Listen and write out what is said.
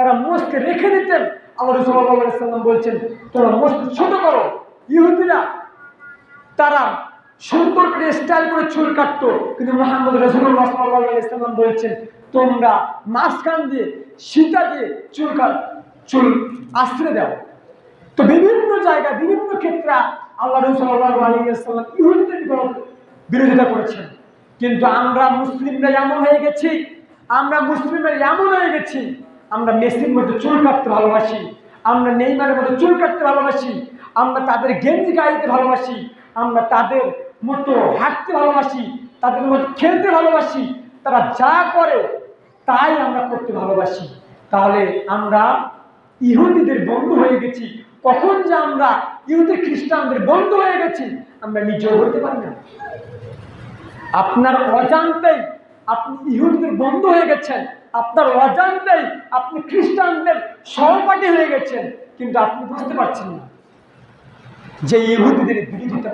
তারা মোষকে রেখে দিতেন। আল্লাহ রসুল্লাহাম বলছেন, তোমরা মোষ ছোট করো, ইহুদিরা। তারা সুন্দর করে স্টাইল করে চুল কাটতো। কিন্তু মোহাম্মদ রসুল্লাহ সাল্লাম বলছেন, তোমরা মাঝখান দিয়ে সীতা দিয়ে চুল কাট, চুল আশ্রয় দাও। তো বিভিন্ন জায়গায়, বিভিন্ন ক্ষেত্রে আল্লাহ রসুল্লাহ আলিয়াল্লাম ইহুদিদের বিরোধ- বিরোধিতা করেছেন। কিন্তু আমরা মুসলিমরা এমন হয়ে গেছি, আমরা মুসলিমরা এমন হয়ে গেছি আমরা মেসির মধ্যে চুল কাটতে ভালোবাসি, আমরা নেইমারের মধ্যে চুল কাটতে ভালোবাসি, আমরা তাদের গেঞ্জি গাইতে ভালোবাসি, আমরা তাদের মতো হাঁটতে ভালোবাসি, তাদের মতো খেলতে ভালোবাসি, তারা যা করে তাই আমরা করতে ভালোবাসি। তাহলে আমরা ইহুদিদের বন্ধু হয়ে গেছি। কখন যে আমরা ইহুদি খ্রিস্টানদের বন্ধু হয়ে গেছি, আমরা নিজেও হতে পারি না। আপনার অজান্তেই আপনি ইহুদিদের বন্ধু হয়ে গেছেন, আপনার অজান্তেই আপনি খ্রিস্টানদের সহপাঠী হয়ে গেছেন, কিন্তু আপনি বুঝতে পারছেন না যে ইহুদিদের বিরোধিতা